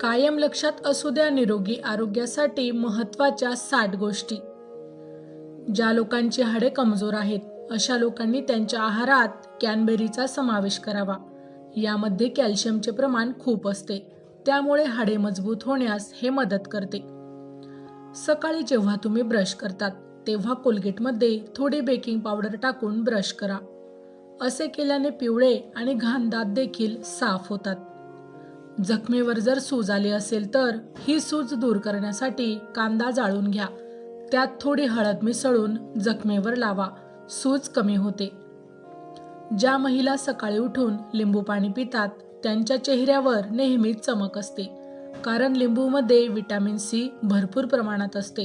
कायम लक्षात असू द्या निरोगी आरोग्यासाठी महत्त्वाच्या साठ गोष्टी. ज्या लोकांची हाडे कमजोर आहेत अशा लोकांनी त्यांच्या आहारात कॅनबेरीचा समावेश करावा. यामध्ये कॅल्शियमचे प्रमाण खूप असते त्यामुळे हाडे मजबूत होण्यास हे मदत करते. सकाळी जेव्हा तुम्ही ब्रश करतात तेव्हा कोलगेटमध्ये थोडी बेकिंग पावडर टाकून ब्रश करा. असे केल्याने पिवळे आणि घाण दात देखील साफ होतात. जखमेवर जर सूज आली असेल तर ही सूज दूर करण्यासाठी कांदा जाळून घ्या. त्यात थोडी हळद मिसळून जखमेवर लावा. सूज कमी होते. ज्या महिला सकाळी उठून लिंबू पाणी पितात त्यांच्या चेहऱ्यावर नेहमीच चमक असते. कारण लिंबूमध्ये विटॅमिन सी भरपूर प्रमाणात असते.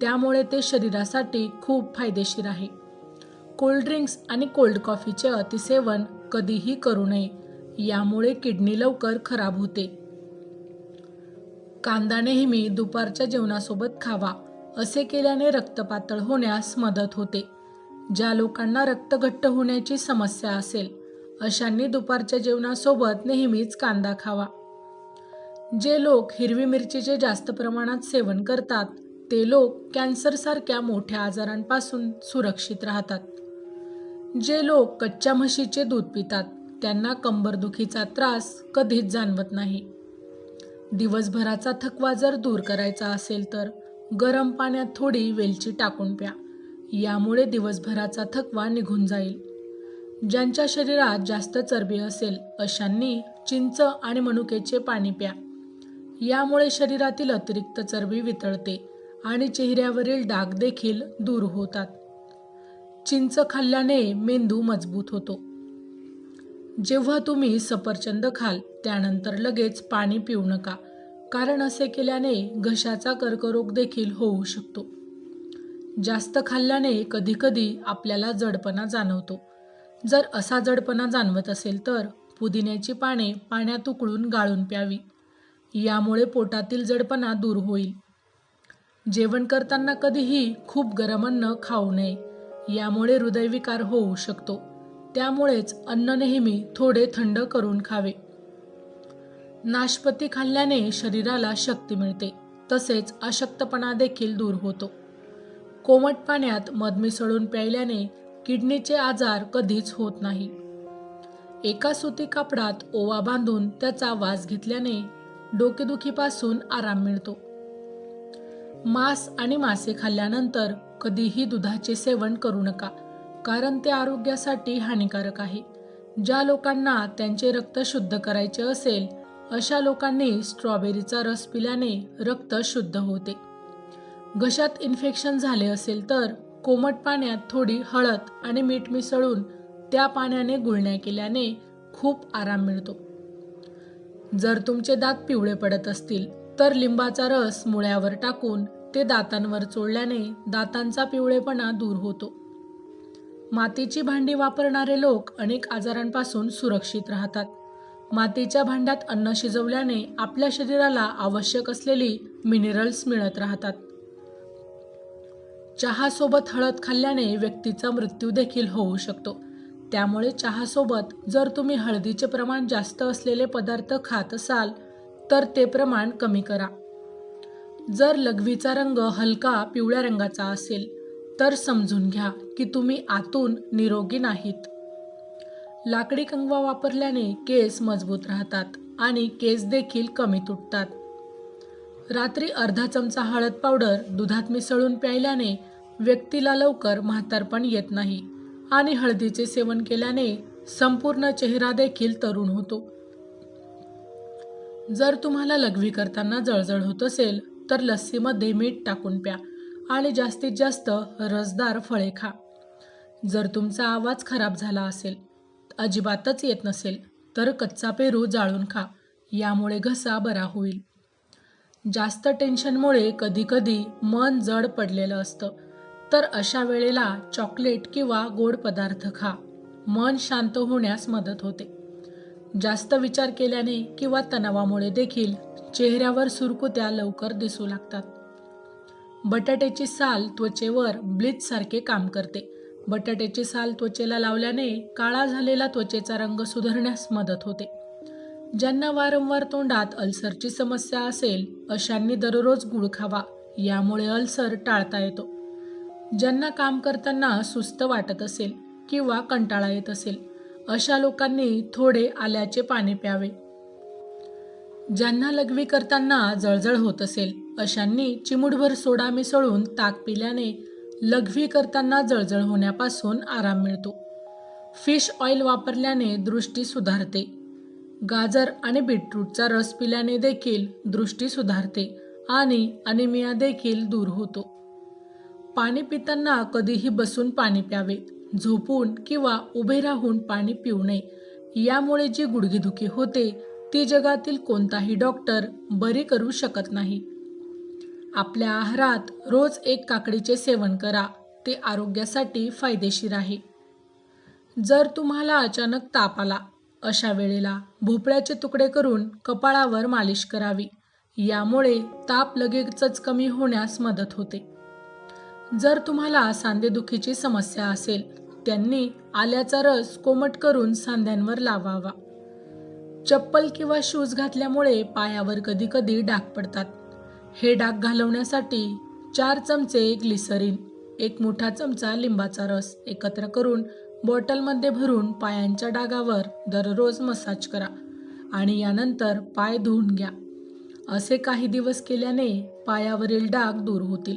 त्यामुळे ते शरीरासाठी खूप फायदेशीर आहे. कोल्ड्रिंक्स आणि कोल्ड कॉफीचे अतिसेवन कधीही करू नये. यामुळे किडनी लवकर खराब होते. कांदा नेहमी दुपारच्या जेवणासोबत खावा असे केल्याने रक्त पातळ होण्यास मदत होते. ज्या लोकांना रक्त घट्ट होण्याची समस्या असेल अशांनी दुपारच्या जेवणासोबत नेहमीच कांदा खावा. जे लोक हिरवी मिरचीचे जास्त प्रमाणात सेवन करतात ते लोक कॅन्सरसारख्या मोठ्या आजारांपासून सुरक्षित राहतात. जे लोक कच्च्या म्हशीचे दूध पितात त्यांना कंबरदुखीचा त्रास कधीच जाणवत नाही. दिवसभराचा थकवा जर दूर करायचा असेल तर गरम पाण्यात थोडी वेलची टाकून प्या. यामुळे दिवसभराचा थकवा निघून जाईल. ज्यांच्या शरीरात जास्त चरबी असेल अशांनी चिंच आणि मनुकेचे पाणी प्या. यामुळे शरीरातील अतिरिक्त चरबी वितळते आणि चेहऱ्यावरील डाग देखील दूर होतात. चिंच खाल्ल्याने मेंदू मजबूत होतो. जेव्हा तुम्ही सफरचंद खाल त्यानंतर लगेच पाणी पिऊ नका. कारण असे केल्याने घशाचा कर्करोग देखील होऊ शकतो. जास्त खाल्ल्याने कधीकधी आपल्याला जडपणा जाणवतो. जर असा जडपणा जाणवत असेल तर पुदिन्याची पाने पाण्यात उकळून गाळून प्यावी. यामुळे पोटातील जडपणा दूर होईल. जेवण करताना कधीही खूप गरम अन्न खाऊ नये. यामुळे हृदयविकार होऊ शकतो. त्यामुळेच अन्न नेहमी थोडे थंड करून खावे. नाशपती खाल्ल्याने शरीराला शक्ती मिळते. तसेच अशक्तपणा देखील दूर होतो. कोमट पाण्यात मध मिसळून प्यायल्याने किडनीचे आजार कधीच होत नाही. एका सुती कापडात ओवा बांधून त्याचा वास घेतल्याने डोकेदुखीपासून आराम मिळतो. मांस आणि मासे खाल्ल्यानंतर कधीही दुधाचे सेवन करू नका. कारण ते आरोग्यासाठी हानिकारक आहे. ज्या लोकांना त्यांचे रक्त शुद्ध करायचे असेल अशा लोकांनी स्ट्रॉबेरीचा रस पिल्याने रक्त शुद्ध होते. घशात इन्फेक्शन झाले असेल तर कोमट पाण्यात थोडी हळद आणि मीठ मिसळून त्या पाण्याने गुळण्या केल्याने खूप आराम मिळतो. जर तुमचे दात पिवळे पडत असतील तर लिंबाचा रस मुळ्यावर टाकून ते दातांवर चोळल्याने दातांचा पिवळेपणा दूर होतो. मातीची भांडी वापरणारे लोक अनेक आजारांपासून सुरक्षित राहतात. मातीच्या भांड्यात अन्न शिजवल्याने आपल्या शरीराला आवश्यक असलेली मिनरल्स मिळत राहतात. चहासोबत हळद खाल्ल्याने व्यक्तीचा मृत्यू देखील होऊ शकतो. त्यामुळे चहासोबत जर तुम्ही हळदीचे प्रमाण जास्त असलेले पदार्थ खात असाल तर ते प्रमाण कमी करा. जर लघवीचा रंग हलका पिवळ्या रंगाचा असेल तर समजून घ्या. की तुम्ही आतून निरोगी नाहीत. लाकडी कंगवा वापरल्याने केस मजबूत राहतात आणि केस देखील कमी तुटतात. रात्री अर्धा चमचा हळद पावडर दुधात मिसळून प्यायल्याने व्यक्तीला लवकर म्हातारपण येत नाही आणि हळदीचे सेवन केल्याने संपूर्ण चेहरा देखील तरुण होतो. जर तुम्हाला लघवी करताना जळजळ होत असेल तर लस्सीमध्ये मीठ टाकून प्या आणि जास्तीत जास्त रसदार फळे खा. जर तुमचा आवाज खराब झाला असेल अजिबातच येत नसेल तर कच्चा पेरू जाळून खा यामुळे घसा बरा होईल. जास्त टेन्शनमुळे कधीकधी मन जड पडलेलं असतं तर अशा वेळेला चॉकलेट किंवा गोड पदार्थ खा. मन शांत होण्यास मदत होते. जास्त विचार केल्याने किंवा तणावामुळे देखील चेहऱ्यावर सुरकुत्या लवकर दिसू लागतात. बटाट्याची साल त्वचेवर ब्लीचसारखे काम करते. बटाट्याची साल त्वचेला लावल्याने काळा झालेला त्वचेचा रंग सुधारण्यास मदत होते. ज्यांना वारंवार तोंडात अल्सरची समस्या असेल अशांनी दररोज गुळ खावा यामुळे अल्सर टाळता येतो. ज्यांना काम करताना सुस्त वाटत असेल किंवा कंटाळा येत असेल अशा लोकांनी थोडे आल्याचे पाणी प्यावे. ज्यांना लघवी करताना जळजळ होत असेल अशांनी चिमूटभर सोडा मिसळून ताक पिल्याने लघवी करताना जळजळ होण्यापासून आराम मिळतो. फिश ऑइल वापरल्याने दृष्टी सुधारते. गाजर आणि बीटरूटचा रस पिल्याने देखील दृष्टी सुधारते आणि अनिमिया देखील दूर होतो. पाणी पिताना कधीही बसून पाणी प्यावे झोपून किंवा उभे राहून पाणी पिऊ नये. यामुळे जी गुडघेदुखी होते ती जगातील कोणताही डॉक्टर बरी करू शकत नाही. आपल्या आहारात रोज एक काकडीचे सेवन करा. ते आरोग्यासाठी फायदेशीर आहे. जर तुम्हाला अचानक ताप आला अशा वेळेला भोपळ्याचे तुकडे करून कपाळावर मालिश करावी. यामुळे ताप लगेचच कमी होण्यास मदत होते. जर तुम्हाला सांधेदुखीची समस्या असेल त्यांनी आल्याचा रस कोमट करून सांध्यांवर लावावा. चप्पल किंवा शूज घातल्यामुळे पायावर कधी कधी डाग पडतात. हे डाग घालवण्यासाठी चार चमचे ग्लिसरीन एक मोठा चमचा लिंबाचा रस एकत्र करून बॉटलमध्ये भरून पायांच्या डागावर दररोज मसाज करा आणि यानंतर पाय धुवून घ्या. असे काही दिवस केल्याने पायावरील डाग दूर होतील.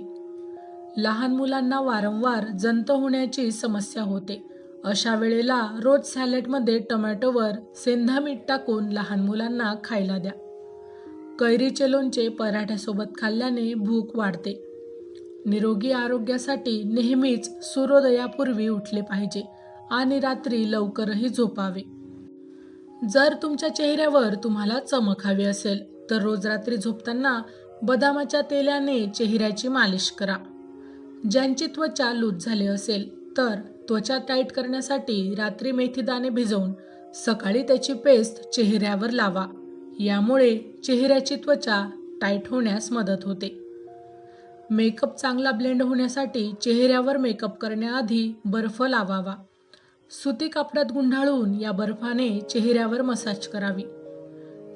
लहान मुलांना वारंवार जंत होण्याची समस्या होते. अशा वेळेला रोज सॅलेडमध्ये टोमॅटोवर सेंधा मीठ टाकून लहान मुलांना खायला द्या. कैरीचे लोणचे पराठ्यासोबत खाल्ल्याने भूक वाढते. निरोगी आरोग्यासाठी नेहमीच सूर्योदयापूर्वी उठले पाहिजे आणि रात्री लवकरही झोपावे. जर तुमच्या चेहऱ्यावर तुम्हाला चमक हवी असेल तर रोज रात्री झोपताना बदामाच्या तेलाने चेहऱ्याची मालिश करा. ज्यांची त्वचा लूज झाली असेल तर त्वचा टाईट करण्यासाठी रात्री मेथीदाणे भिजवून सकाळी त्याची पेस्ट चेहऱ्यावर लावा. यामुळे चेहऱ्याची त्वचा टाईट होण्यास मदत होते. मेकअप चांगला ब्लेंड होण्यासाठी चेहऱ्यावर मेकअप करण्याआधी बर्फ लावावा. सुती कापडात गुंडाळून या बर्फाने चेहऱ्यावर मसाज करावी.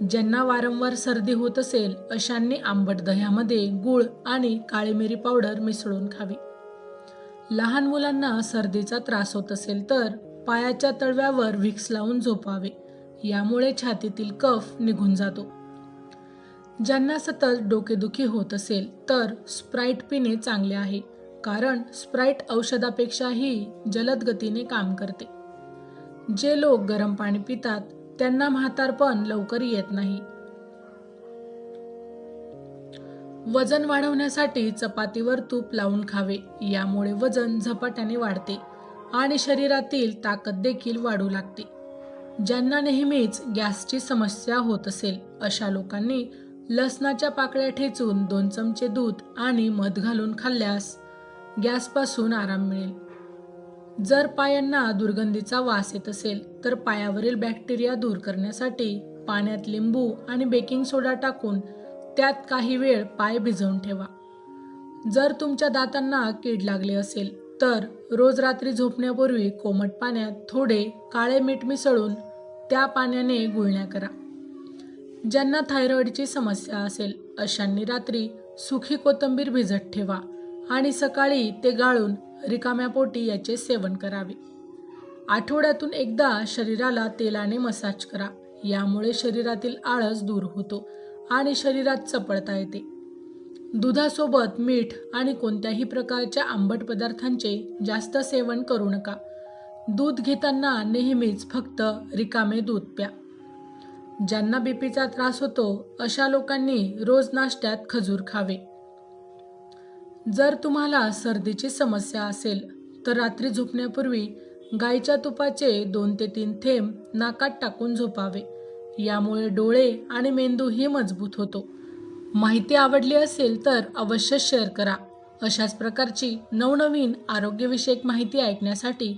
ज्यांना वारंवार सर्दी होत असेल अशांनी आंबट दह्यामध्ये गूळ आणि काळी मिरी पावडर मिसळून खावी. लहान मुलांना सर्दीचा त्रास होत असेल तर पायाच्या तळव्यावर व्हिक्स लावून झोपावे. यामुळे छातीतील कफ निघून जातो. ज्यांना सतत डोकेदुखी होत असेल तर स्प्राईट पिणे चांगले आहे कारण स्प्राईट औषधापेक्षाही जलद गतीने काम करते. जे लोक गरम पाणी पितात त्यांना म्हातारपण लवकर येत नाही. वजन वाढवण्यासाठी चपातीवर तूप लावून खावे यामुळे वजन झपाट्याने वाढते आणि शरीरातील ताकद देखील वाढू लागते. ज्यांना नेहमीच गॅसची समस्या होत असेल अशा लोकांनी लसणाच्या पाकळ्या ठेचून दोन चमचे दूध आणि मध घालून खाल्ल्यास गॅसपासून आराम मिळेल. जर पायांना दुर्गंधीचा वास येत असेल तर पायावरील बॅक्टेरिया दूर करण्यासाठी पाण्यात लिंबू आणि बेकिंग सोडा टाकून त्यात काही वेळ पाय भिजवून ठेवा. जर तुमच्या दातांना कीड लागली असेल तर रोज रात्री झोपण्यापूर्वी कोमट पाण्यात थोडे काळे मीठ मिसळून त्या पाण्याने गुळण्या करा. ज्यांना थायरॉईडची समस्या असेल अशांनी रात्री सुखी कोथिंबीर भिजत ठेवा आणि सकाळी ते गाळून रिकाम्या पोटी याचे सेवन करावे. आठवड्यातून एकदा शरीराला तेलाने मसाज करा. यामुळे शरीरातील आळस दूर होतो आणि शरीरात चपळता येते. दुधासोबत मीठ आणि कोणत्याही प्रकारच्या आंबट पदार्थांचे जास्त सेवन करू नका. दूध घेताना नेहमीच फक्त रिकामे दूध प्या. ज्यांना बीपीचा त्रास होतो अशा लोकांनी रोज नाश्त्यात खजूर खावे. जर तुम्हाला सर्दीची समस्या असेल तर रात्री झोपण्यापूर्वी गाईच्या तुपाचे दोन ते तीन थेंब नाकात टाकून झोपावे. यामुळे डोळे आणि मेंदूही मजबूत होतो. माहिती आवडली असेल तर अवश्य शेअर करा. अशाच प्रकारची नवनवीन आरोग्यविषयक माहिती ऐकण्यासाठी